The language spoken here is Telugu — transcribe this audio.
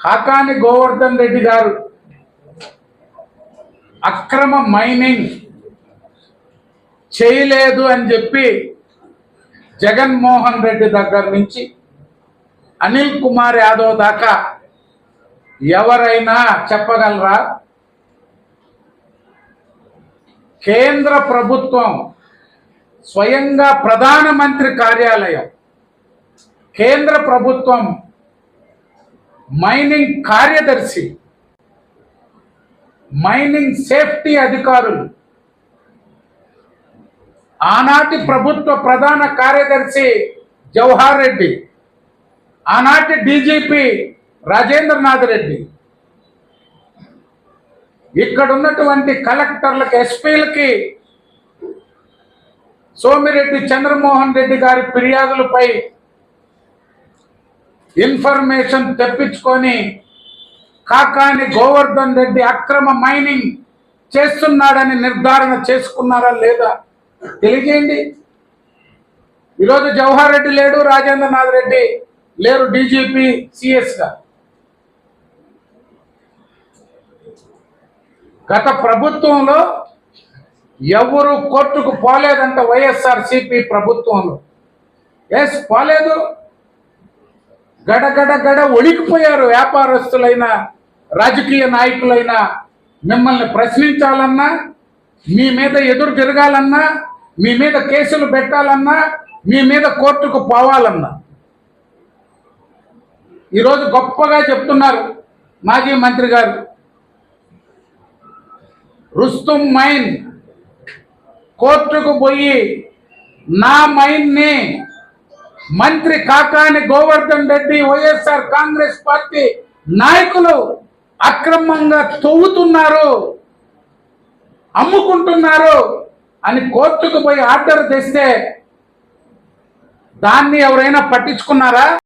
కాకాని గోవర్ధన్ రెడ్డి గారు అక్రమ మైనింగ్ చేయలేదు అని చెప్పి జగన్మోహన్ రెడ్డి దగ్గర నుంచి అనిల్ కుమార్ యాదవ్ దాకా ఎవరైనా చెప్పగలరా? కేంద్ర ప్రభుత్వం స్వయంగా ప్రధానమంత్రి కార్యాలయం కేంద్ర ప్రభుత్వం మైనింగ్ కార్యదర్శి మైనింగ్ సేఫ్టీ అధికారులు ఆనాటి ప్రభుత్వ ప్రధాన కార్యదర్శి జవహర్ రెడ్డి ఆనాటి డీజీపీ రాజేంద్రనాథ్ రెడ్డి. ఇక్కడ ఉన్నటువంటి కలెక్టర్లకు ఎస్పీలకి సోమిరెడ్డి చంద్రమోహన్ రెడ్డి గారి ఫిర్యాదులపై ఇన్ఫర్మేషన్ తెప్పించుకొని కాకాని గోవర్ధన్ రెడ్డి అక్రమ మైనింగ్ చేస్తున్నాడని నిర్ధారణ చేసుకున్నారా లేదా? తెలియజేయండి. ఈరోజు జవహర్ రెడ్డి లేడు రాజేంద్రనాథ్ రెడ్డి లేరు డీజీపీ సిఎస్గా. గత ప్రభుత్వంలో ఎవరు కోర్టుకు పోలేదంట వైఎస్ఆర్ సిపి ప్రభుత్వంలో. ఎస్ పోలేదు. గడ గడ గడ ఒడికిపోయారు వ్యాపారస్తులైన రాజకీయ నాయకులైన. మిమ్మల్ని ప్రశ్నించాలన్నా మీ మీద ఎదురు తిరగాలన్నా మీ మీద కేసులు పెట్టాలన్నా మీ మీద కోర్టుకు పోవాలన్నా. ఈరోజు గొప్పగా చెప్తున్నారు మాజీ మంత్రి గారు. రుస్తుం మైన్. కోర్టుకు పోయి నా మైన్ని మంత్రి Kakani Govardhan Reddy YSR Congress Party నాయకులు అక్రమంగా తవ్వుతున్నారు అమ్ముకుంటున్నారు అని కోర్టుకు పోయి ఆర్డర్ తెస్తే దాన్ని ఎవరైనా పట్టించుకున్నారా?